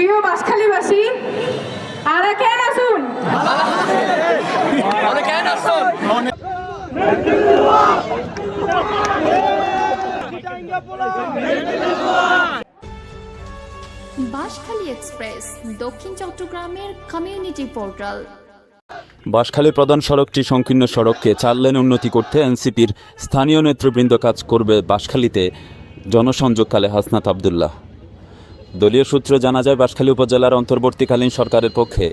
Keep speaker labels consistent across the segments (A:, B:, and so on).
A: প্রিয় বাসখালীবাসী আর কেন আসুন?
B: বাঁশখালী এক্সপ্রেস দক্ষিণ চট্টগ্রামের কমিউনিটি পোর্টাল
C: বাঁশখালী প্রধান সড়কটি সংকীর্ণ সড়ককে চার লেন উন্নতি করতে এনসিপির স্থানীয় নেতৃবৃন্দ কাজ করবে বাঁশখালীতে জনসংযোগকালে হাসনাত আবদুল্লাহ। দলীয় সূত্রে জানা যায় বাঁশখালী উপজেলার অন্তর্বর্তীকালীন সরকারের পক্ষে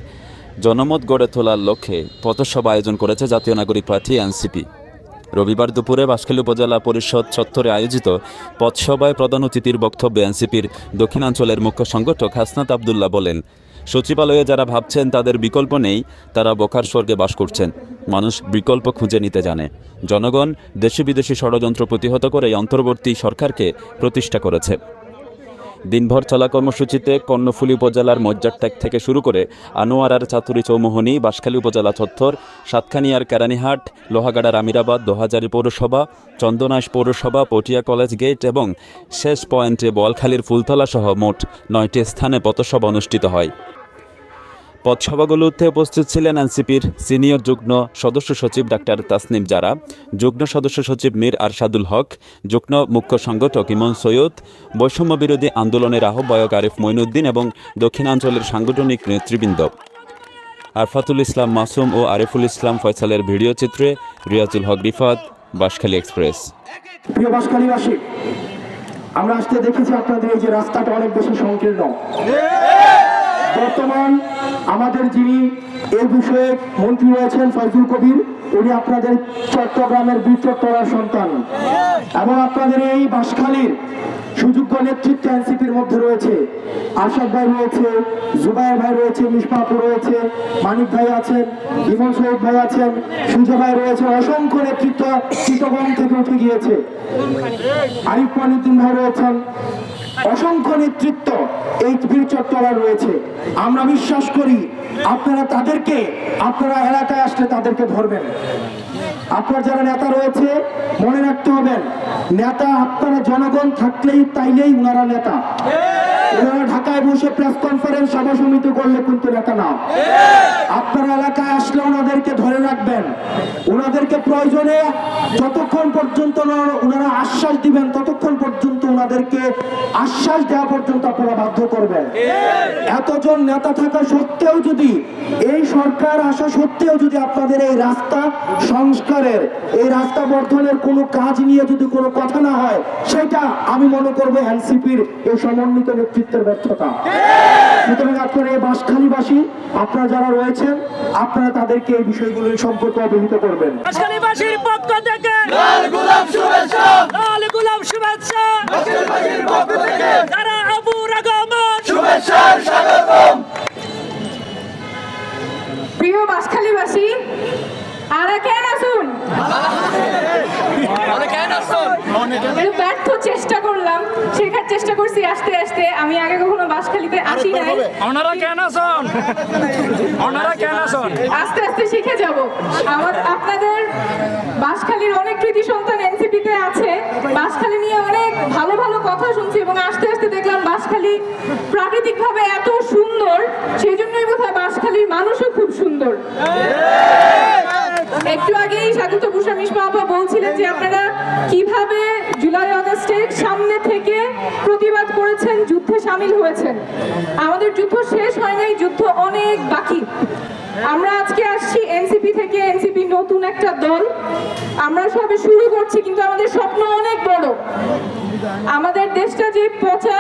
C: জনমত গড়ে তোলার লক্ষ্যে পথসভা আয়োজন করেছে জাতীয় নাগরিক পার্টি এনসিপি। রবিবার দুপুরে বাঁশখালী উপজেলা পরিষদ চত্বরে আয়োজিত পথসভায় প্রধান অতিথির বক্তব্যে এনসিপির দক্ষিণাঞ্চলের মুখ্য সংগঠক হাসনাত আবদুল্লাহ বলেন, সচিবালয়ে যারা ভাবছেন তাদের বিকল্প নেই, তারা বোকার স্বর্গে বাস করছেন। মানুষ বিকল্প খুঁজে নিতে জানে। জনগণ দেশি বিদেশি ষড়যন্ত্র প্রতিহত করে অন্তর্বর্তী সরকারকে প্রতিষ্ঠা করেছে। দিনভর চলা কর্মসূচিতে কর্ণফুলী উপজেলার মজ্জারট্যাগ থেকে শুরু করে আনোয়ারার চাতুরি চৌমোহনী, বাঁশখালী উপজেলা চত্বর সাতখানিয়ার কেরানীহাট, লোহাগাড়ার আমিরাবাদ, দোহাজারি পৌরসভা, চন্দনাশ পৌরসভা, পটিয়া কলেজ গেট এবং শেষ পয়েন্টে বলখালীর ফুলতলা সহ মোট নয়টি স্থানে পথসভা অনুষ্ঠিত হয়। পথসভাগুলোতে উপস্থিত ছিলেন এনসিপির সিনিয়র যুগ্ম সদস্য সচিব ডাক্তার তাসনিম জারা যুগ্ম সদস্য সচিব মীর আরশাদুল হক যুগ্ম মুখ্য সংগঠক ইমন সৈয়দ বৈষম্য বিরোধী আন্দোলনের আহ্বায়ক আরিফ মঈনুদ্দিন এবং দক্ষিণাঞ্চলের সাংগঠনিক নেতৃবৃন্দ। আরফাতুল ইসলাম মাসুম ও আরিফুল ইসলাম ফয়সালের ভিডিও চিত্রে রিয়াজুল হক রিফাত বাঁশখালী এক্সপ্রেস।
D: প্রিয় আমরা আসতে দেখেছি আপনাদের এই যে রাস্তাটা অনেক বেশি সংকীর্ণ। বর্তমান আমাদের যিনি এ বিষয়ে মন্ত্রী রয়েছেন ফয়জুল কবির, উনি আপনাদের চট্টগ্রামের বীর চট্টগ্রাম সন্তান। এবং আপনাদের এই বাসখালীর সুযোগ্য নেতৃত্ব এনসিপির মধ্যে রয়েছে আশাদ ভাই রয়েছে, জুবাইর ভাই রয়েছে মিসবাপু রয়েছে, মানিক ভাই আছেন, ইমন সৈয়দ ভাই আছেন সুজয় ভাই রয়েছে, অসংখ্য নেতৃত্ব চিটগং থেকে উঠে গিয়েছে। আরিফ মানুদ্দিন ভাই রয়েছেন, অসংখ্য নেতৃত্ব এই বীর চট্টগ্রাম রয়েছে। আমরা বিশ্বাস করি আপনারা তাদেরকে, আপনারা এলাকায় আসলে তাদেরকে ধরবেন। আপনার যারা নেতা রয়েছে মনে রাখতে হবেন নেতা আপনারা জনগণ থাকলেই তাইলেই উনারা নেতা। ওনারা ঢাকায় বসে প্রেস কনফারেন্স সভা সমিতি করলে কিন্তু নেতা না। আপনার এলাকায় আসলে ওনাদেরকে ধরে রাখবেন। ওনাদেরকে প্রয়োজনে যতক্ষণ পর্যন্ত ওনারা- আশ্বাস দিবেন ততক্ষণ পর্যন্ত ওনাদেরকে আশ্বাস দেওয়া পর্যন্ত আপনারা বাধ্য করবেন। এতজন নেতা থাকা সত্ত্বেও যদি এই সরকার আসা সত্ত্বেও যদি আপনাদের এই রাস্তা সংস্কারের এই রাস্তা বর্ধনের কোনো কাজ নিয়ে যদি কোনো কথা না হয় সেটা আমি মনে করব এনসিপির এই সমন্বিত নেতৃত্বের ব্যর্থতা। সুতরাং আপনারা এই বাসখালীবাসী আপনারা যারা রয়েছেন আপনারা তাদেরকে এই বিষয়গুলো সম্পর্কে অবহিত করবেন।
E: বাসখালীবাসীর পক্ষ থেকে লাল গোলাপ শুভেচ্ছা। লাল গোলাপ শুভেচ্ছা। বাসখালীবাসীর পক্ষ থেকে যারা আবু রাগমান শুভেচ্ছার স্বাগতম।
A: প্রিয় বাসখালীবাসী আর কেন আসুন একটু ব্যর্থ আস্তে আমি আগে কখনো বাসখালীতে আসি নাই।
E: ওনারা কেন আসুন? ওনারা কেন আসুন?
A: আস্তে আস্তে শিখে যাব। আমার আপনাদের বাসখালীর অনেক কৃতি সন্তান এনসিপিতে আছে। বাসখালী নিয়ে অনেক ভালো ভালো কথা শুনছি এবং আস্তে আস্তে দেখলাম বাসখালী প্রাকৃতিকভাবে এত সুন্দর। সেই জন্যই বোধহয় বাসখালীর মানুষও খুব সুন্দর। একটু আগেই স্বাগত ভূষা আপা বলছিলেন যে আপনারা কীভাবে জুলাই আগস্টের সামনে থেকে প্রতিবাদ করেছেন, যুদ্ধে সামিল হয়েছেন। আমাদের যুদ্ধ শেষ হয় নাই, যুদ্ধ অনেক বাকি। আমরা আজকে আসছি এনসিপি থেকে, এনসিপি নতুন একটা দল। আমরা সবে শুরু করছি, কিন্তু আমাদের স্বপ্ন অনেক বড়। আমাদের দেশটা যে পচা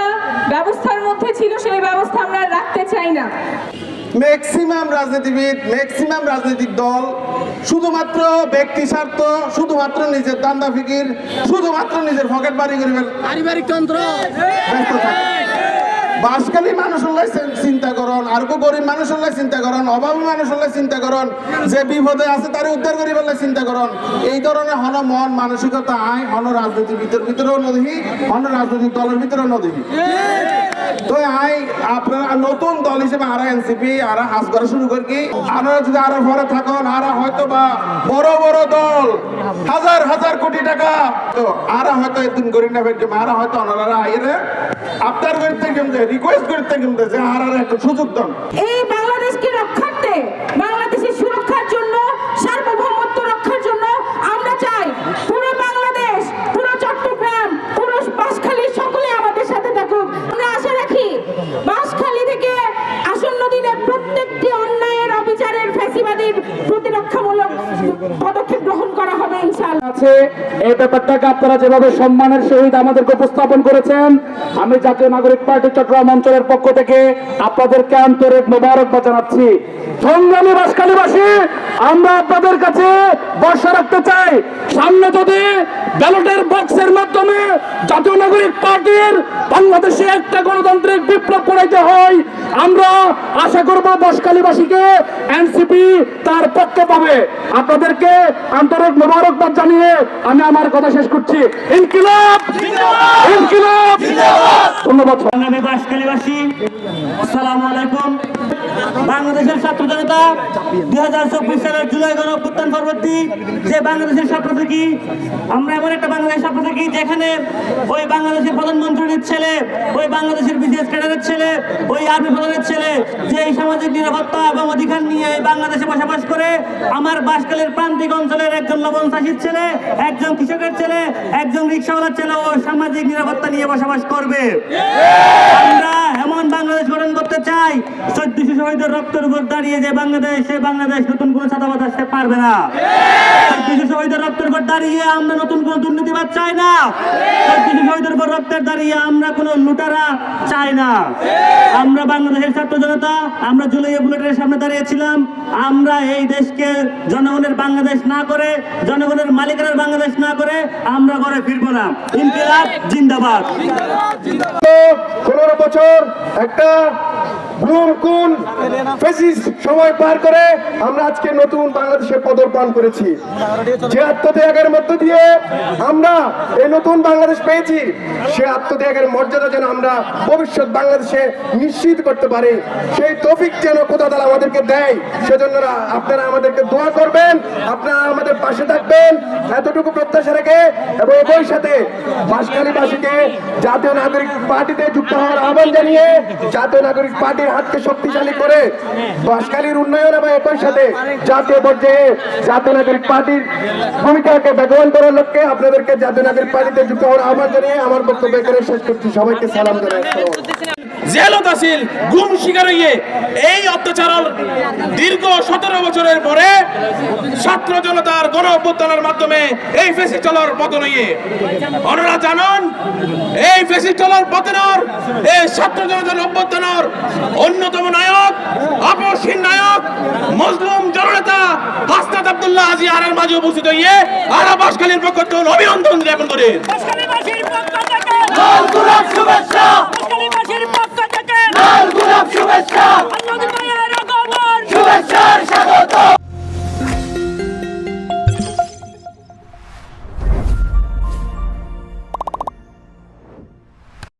A: ব্যবস্থার মধ্যে ছিল, সেই ব্যবস্থা আমরা রাখতে চাই না।
F: ম্যাক্সিমাম রাজনীতিবিদ ম্যাক্সিমাম রাজনৈতিক দল শুধুমাত্র ব্যক্তি স্বার্থ শুধুমাত্র নিজের দান্দা ফিকির শুধুমাত্র নিজের পকেট বাড়ি করিবেন পারিবারিক তন্ত্র। ব্যস্ত থাকে। বাসকালী মানুষ চিন্তা করন আর কো গরিব মানুষ চিন্তা করন অভাবী মানুষ চিন্তা করন যে বিপদে আছে তারে উদ্ধার করি চিন্তা করন এই ধরনের হন মন মানসিকতা আয় হন রাজনীতির ভিতর ভিতরেও নদী হন রাজনৈতিক দলের ভিতরেও নদী। তো আই, আপনারা নতুন দল হিসেবে আরা এনসিপি আরা হাস করা শুরু করি কি? আপনারা যদি আরও পরে থাকুন, আরা হয়তো বা বড় বড় দল, হাজার হাজার কোটি টাকা। তো আরা হয়তো এতদিন করি না ফেরকে আরা হয়তো ওনারা আইরে আপনার করতে কিন্তু রিকোয়েস্ট করতে কিন্তু যে আর একটা সুযোগ দেন
G: এই বাংলাদেশকে রক্ষার্থে বাংলাদেশের সুরক্ষার জন্য সার্বভৌমত্ব রক্ষার জন্য আমরা চাই পুরো বাংলাদেশ পুরো চট্টগ্রাম পুরো বাঁশখালী সকলে আমাদের সাথে থাকুক আমরা আশা রাখি বাঁশখালী থেকে আসন্ন দিনে প্রত্যেকটি অন্যায়ের অবিচারের ফ্যাসিবাদীর প্রতিরক্ষামূলক পদক্ষেপ গ্রহণ করা হবে ইনশাআল্লাহ।
H: আছে, এই ব্যাপারটাকে আপনারা যেভাবে সম্মানের সহিত আমাদেরকে উপস্থাপন করেছেন, আমি জাতীয় নাগরিক পার্টি চট্টগ্রাম অঞ্চলের পক্ষ থেকে আপনাদেরকে আন্তরিক মোবারকবাদ জানাচ্ছি। সংগ্রামী বাসকালীবাসী আমরা আপনাদের কাছে বর্ষা রাখতে চাই, সামনে যদি ব্যালটের বক্সের মাধ্যমে জাতীয় নাগরিক পার্টির বাংলাদেশে একটা গণতান্ত্রিক বিপ্লব করাইতে হয়, আমরা আশা করব বসকালীবাসীকে এনসিপি তার পক্ষে পাবে। আপনাদেরকে আন্তরিক মোবারকবাদ জানিয়ে আমি আমার কথা শেষ করছি। ইনকিলাব! ইনকিলাব! ধন্যবাদ।
E: সংগ্রামী বাসকালীবাসী আসসালামু আলাইকুম। বাংলাদেশের ছাত্র জনতা দুই হাজার চব্বিশ সালের জুলাই গণ অভ্যুত্থান পরবর্তী যে বাংলাদেশের স্বপ্ন দেখি আমরা এমন একটা বাংলাদেশ স্বপ্ন দেখি যেখানে ওই বাংলাদেশের প্রধানমন্ত্রীর ছেলে ওই বাংলাদেশের বিসিএস ক্যাডারের ছেলে ওই আর্মি প্রধানের ছেলে যে এই সামাজিক নিরাপত্তা এবং অধিকার নিয়ে এই বাংলাদেশে বসবাস করে আমার বাসকালের প্রান্তিক অঞ্চলের একজন লবণ চাষির ছেলে একজন কৃষকের ছেলে, একজন রিক্সাওয়ালার ছেলে ও সামাজিক নিরাপত্তা নিয়ে বসবাস করবে। আমরা এমন বাংলাদেশ গঠন করতে চাই, চোদ্দশো শহীদের রক্তের উপর দাঁড়িয়ে যে বাংলাদেশ, সে বাংলাদেশ নতুন কোনো ছাতাবাদ আসতে পারবে না। শহীদের রক্তের উপর দাঁড়িয়ে আমরা নতুন কোনো দুর্নীতিবাদ চাই না। চোদ্দশো শহীদের উপর রক্তের দাঁড়িয়ে আমরা কোনো লুটারা চাই না। আমরা বাংলাদেশের ছাত্র জনতা, আমরা জুলাই বুলেটের সামনে দাঁড়িয়েছিলাম আমরা এই দেশকে জনগণের বাংলাদেশ না করে, জনগণের মালিকানার বাংলাদেশ না করে আমরা ঘরে ফিরবো না। ইনকিলাব জিন্দাবাদ।
H: পনেরো বছর একটা ফেসিস সময় পার করে আমরা আজকে নতুন বাংলাদেশের পদর্পণ করেছি। যে আত্মত্যাগের মধ্য দিয়ে আমরা এই নতুন বাংলাদেশ পেয়েছি, সে আত্মত্যাগের মর্যাদা যেন আমরা ভবিষ্যৎ বাংলাদেশে নিশ্চিত করতে পারি। সেই তৌফিক যেন কোথাও আমাদেরকে দেয়, সেজন্য আপনারা আমাদেরকে দোয়া করবেন, আপনারা আমাদের পাশে থাকবেন। এতটুকু প্রত্যাশা রেখে এবং একই সাথে বাসকালীবাসীকে জাতীয় নাগরিক পার্টিতে যুক্ত হওয়ার আহ্বান জানিয়ে জাতীয় নাগরিক হাতকে শক্তিশালী করে বাসকালীর উন্নয়ন এবং একই সাথে জাতীয় পর্যায়ে জাতীয় নাগরিক পার্টির ভূমিকাকে বেগবান করার লক্ষ্যে আপনাদেরকে জাতীয় নাগরিক পার্টিতে যুক্ত হওয়ার আহ্বান জানিয়ে আমার বক্তব্য এখানে শেষ করছি। সবাইকে সালাম জানাই।
I: জেলত আছিল গুম শিকার হইয়ে এই অত্যাচার দীর্ঘ সতেরো বছরের পরে ছাত্র জনতার গণ অভ্যুত্থানের মাধ্যমে এই চলার পতন হইয়ে। জানান এই ফেসিস্টলার পতনের এই ছাত্র জনতার অভ্যর্থনার অন্যতম নায়ক আপসহীন নায়ক, মজলুম জননেতা হাসনাত আব্দুল্লাহ আজি আরার মাঝে উপস্থিত হইয়ে আরা বাসকালীর পক্ষ অভিনন্দন জ্ঞাপন করে।